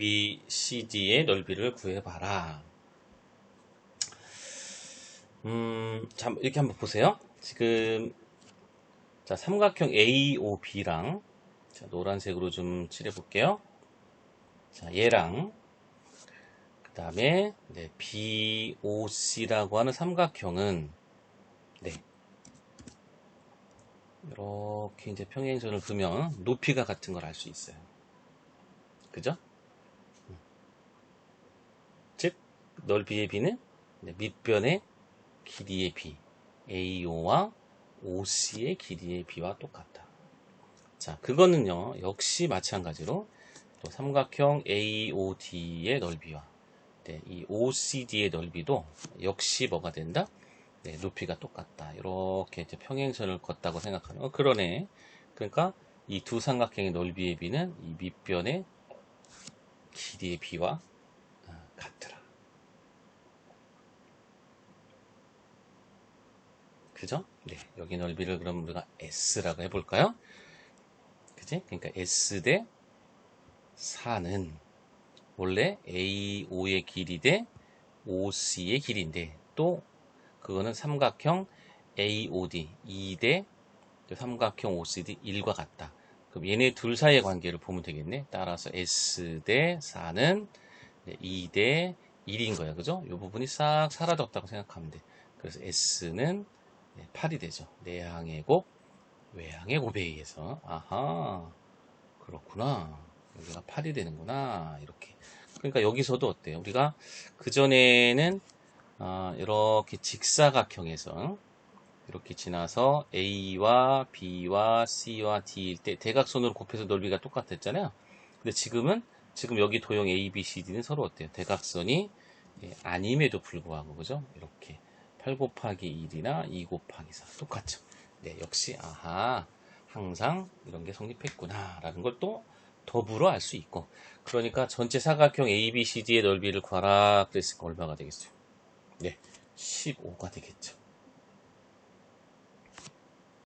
ABCD의 넓이를 구해봐라. 음, 자, 이렇게 한번 보세요. 지금, 자, 삼각형 AOB랑, 자, 노란색으로 좀 칠해볼게요. 자, 얘랑, 그 다음에, 네, BOC라고 하는 삼각형은, 네, 이렇게 이제 평행선을 그으면 높이가 같은 걸 알 수 있어요. 그죠? 음. 즉, 넓이의 B는 네, 밑변의 길이의 B, AO와 OC의 길이의 B와 똑같다. 자, 그거는요, 역시 마찬가지로 또 삼각형 AOD의 넓이와 네, 이 OCD의 넓이도 역시 뭐가 된다? 네, 높이가 똑같다. 이렇게 평행선을 걷다고 생각하는 거. 그러네. 그러니까 이 두 삼각형의 넓이의 비는 이 밑변의 길이의 비와 어, 같더라. 그죠? 네, 여기 넓이를 그럼 우리가 S라고 해볼까요? 그지? 그러니까 S 대 4는 원래 AO의 길이 대 OC의 길이인데 또 그거는 삼각형 AOD 2대 삼각형 OCD 1과 같다. 그럼 얘네 둘 사이의 관계를 보면 되겠네. 따라서 S 대 4는 2대 1인 거야. 그죠? 이 부분이 싹 사라졌다고 생각하면 돼. 그래서 S는 8이 되죠. 내항의 곱, 외항의 곱에 의해서. 아하, 그렇구나. 여기가 8이 되는구나. 이렇게. 그러니까 여기서도 어때요? 우리가 그전에는 어, 이렇게 직사각형에서 이렇게 지나서 A와 B와 C와 D일 때 대각선으로 곱해서 넓이가 똑같았잖아요. 근데 지금은 지금 여기 도형 A, B, C, D는 서로 어때요? 대각선이 예, 아님에도 불구하고 그죠? 이렇게 8 곱하기 1이나 2 곱하기 4 똑같죠. 네, 역시 아하 항상 이런 게 성립했구나 라는 걸 또 더불어 알 수 있고 그러니까 전체 사각형 A, B, C, D의 넓이를 구하라 그랬으니까 얼마가 되겠어요? 네, 15가 되겠죠.